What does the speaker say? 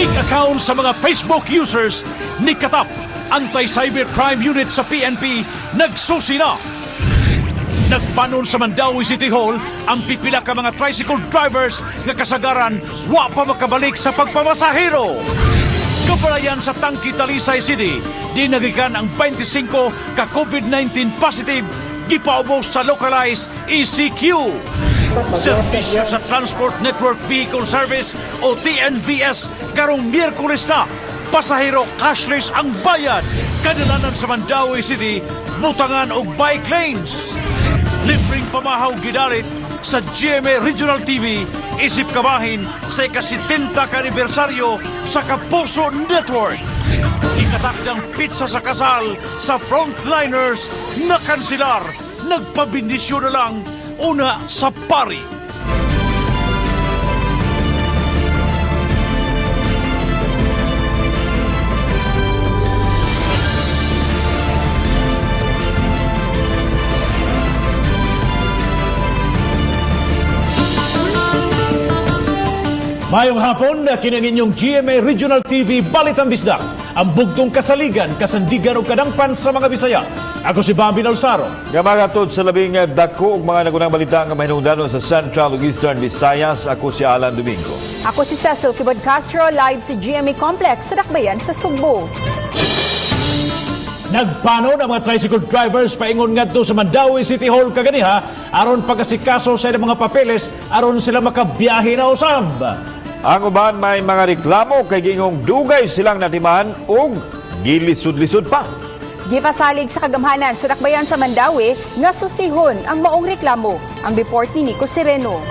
Fake account sa mga Facebook users ni Katap, Anti-Cybercrime Unit sa PNP, nagsusi na. Nagpanon sa Mandawi City Hall ang pipila ka mga tricycle drivers nga kasagaran wa pa makabalik sa pagpamasahero. Kapalayan sa Tangki Talisay City, di nagikan ang 25 ka COVID-19 positive gipaubos sa localized ECQ. Servisyo sa Transport Network Vehicle Service o TNVS karong Miyerkules na. Pasahero cashless ang bayad. Kadalanan sa Mandawi City, butangan og bike lanes. Libreng pamahaw gidalit sa GMA Regional TV isip kabahin sa ika-70 kanibersaryo sa Kapuso Network. Ikatakdang pizza sa kasal sa frontliners na kansilar. Nagpabindisyon na lang una sa pari. Mayong hapon na kinang inyong GMA Regional TV Balitang Bisdak, ang bugtong kasaligan, kasandigan o kadangpan sa mga Bisaya. Ako si Bambi Nalsaro. Nga mga tod sa labing eh, dako ug mga nagunang balita nga mahinungdanon sa Central ug Eastern Visayas, ako si Alan Domingo. Ako si Cecil Kibod Castro, live sa GMA Complex sa Dakbayan sa Sugbo. Nagpano ang mga tricycle drivers paingon ngadto sa Mandawi City Hall kaganiha aron pagkasikaso sa ilang mga papeles aron sila makabiyahe na usab. Ang uban may mga reklamo kay gingong dugay silang natiman ug gilisod-lisod pa. Gipasalig sa kagamhanan sa Dakbayan sa Mandawi nga susihon ang maong reklamo. Ang report ni Nico Sereno.